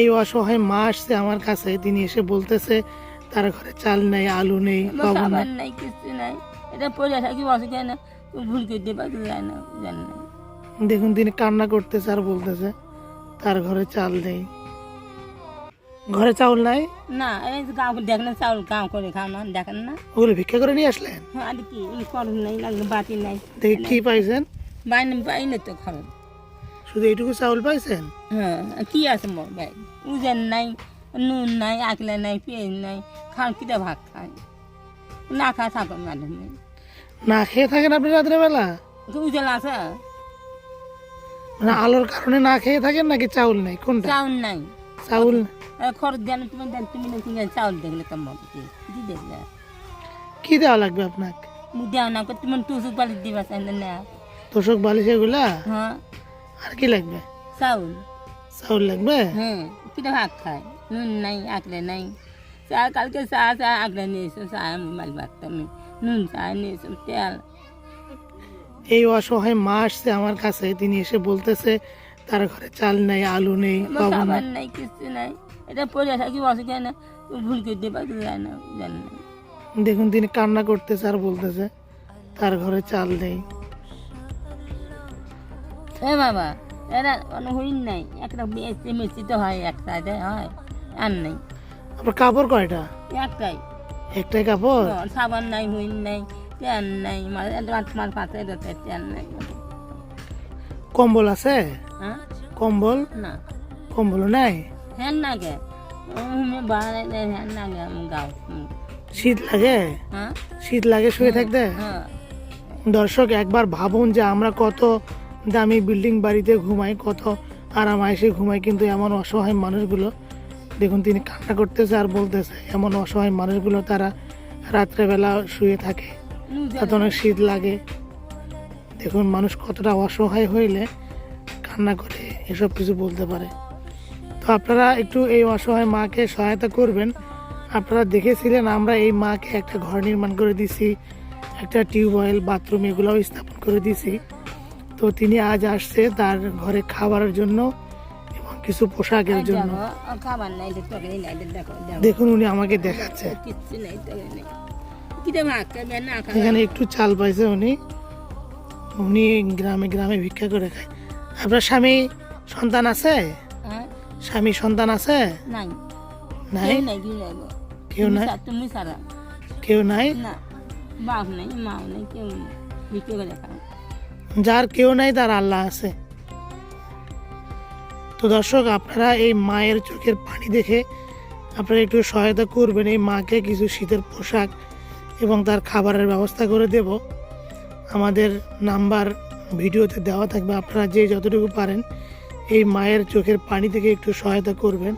এই অসহায় মা আসছে আমার কাছে তিনি এসে বলতেছে তার ঘরে চাল নেই আলু নেই লবণ নেই। কিছু নাই। এটা পড়ে থাকি বসে কেন? ভুল করতে পারতে যায় না জান না। দেখুন তিনি কান্না করতেছে আর বলতেছে তার ঘরে চাল নেই। ঘরে চাউল নাই? না এই গাঁও দেখেন না চাউল গাঁও করে খাও না দেখেন না। ওগুলো ভিক্ষা করে নিয়ে আসলেন? হ্যাঁ আর কি খরচ নাই লাগলে বাতি নাই। দেখি কি পাইছেন? বাইনে বাইনে তো খরচ। শুধু এইটুকু চাউল পাইছেন? হ্যাঁ কি আছে মোর ভাই? উজেন নাই নুন নাই আকলে নাই পেঁয়াজ নাই খান কিটা ভাত খাই না খা থাকো ম্যাডাম না খেয়ে থাকেন আপনি রাত্রে বেলা উজেল আছে? মানে আলোর কারণে না খেয়ে থাকেন নাকি চাউল নাই? কোনটা? চাউল নাই। চাউল খরচ দেন তুমি দেন তুমি না কিনে চাউল দেখলে কেমন কি দি দেখলে? কি দেওয়া লাগবে আপনাকে? মু দেও না তুমি টুসুক বালি দিবা চাই না। তোষক বালিশ এগুলা? হ্যাঁ। আর কি লাগবে? চাউল। চাউল লাগবে? হ্যাঁ কিটা ভাত খায়। নুন নাই আকলে নাই। চা কালকে চা চা আকলে নিয়েছো চা আমি মাল ভাত আমি নুন চা নিয়েছো তেল। এই অসহায় মা আসছে আমার কাছে তিনি এসে বলতেছে তার ঘরে চাল নেই আলু নেই লবণ নেই। কিছু নাই। এটা পড়ে থাকি বসে কেন? ভুল করতে পারতে যায় না জান না। দেখুন তিনি কান্না করতেছে আর বলতেছে তার ঘরে চাল নেই। এ বাবা এরা নাই। একটা বেশি মিষ্টি তো হয় এক সাইডে হয় আর নাই। আপনার কাপড় কয়টা? একটাই। একটাই কাপড়? সাবান নাই হুইন নাই নাই পাশে তেল নাই। কম্বল আছে? হ্যাঁ? কম্বল? না। কম্বল নাই? নাগে হুমে বাড়াইলে হ্যান নাগে আমি গাও। শীত লাগে? হ্যাঁ? শীত লাগে শুয়ে থাকতে? হ্যাঁ। দর্শক একবার ভাবুন যে আমরা কত দামি বিল্ডিং বাড়িতে ঘুমাই কত আরাম আয়সে ঘুমাই কিন্তু এমন অসহায় মানুষগুলো। দেখুন তিনি কান্না করতেছে আর বলতেছে এমন অসহায় মানুষগুলো তারা রাত্রেবেলা শুয়ে থাকে। তাতে অনেক শীত লাগে। দেখুন মানুষ কতটা অসহায় হইলে কান্না করে এসব কিছু বলতে পারে। তো আপনারা একটু এই অসহায় মাকে সহায়তা করবেন। আপনারা দেখেছিলেন আমরা এই মাকে একটা ঘর নির্মাণ করে দিছি একটা টিউবওয়েল বাথরুম এগুলোও স্থাপন করে দিছি। তো তিনি আজ আসছে তার ঘরে খাবারের জন্য এবং কিছু পোশাকের জন্য। দেখুন উনি আমাকে দেখাচ্ছে। এখানে একটু চাল পাইছে উনি। উনি গ্রামে গ্রামে ভিক্ষা করে খায়। আপনার স্বামী সন্তান আছে? হ্যাঁ। স্বামী সন্তান আছে? নাই। নাই? কেউ নাই কেউ নাই বাপ নাই মাও নাই কেউ নেই। বিক্রি করে খাও। যার কেউ নাই, তার আল্লাহ আছে। তো দর্শক, আপনারা এই মায়ের চোখের পানি দেখে আপনারা একটু সহায়তা করবেন। এই মাকে কিছু শীতের পোশাক এবং তার খাবারের ব্যবস্থা করে দেব। আমাদের নাম্বার ভিডিওতে দেওয়া থাকবে, আপনারা যে যতটুকু পারেন এই মায়ের চোখের পানি থেকে একটু সহায়তা করবেন।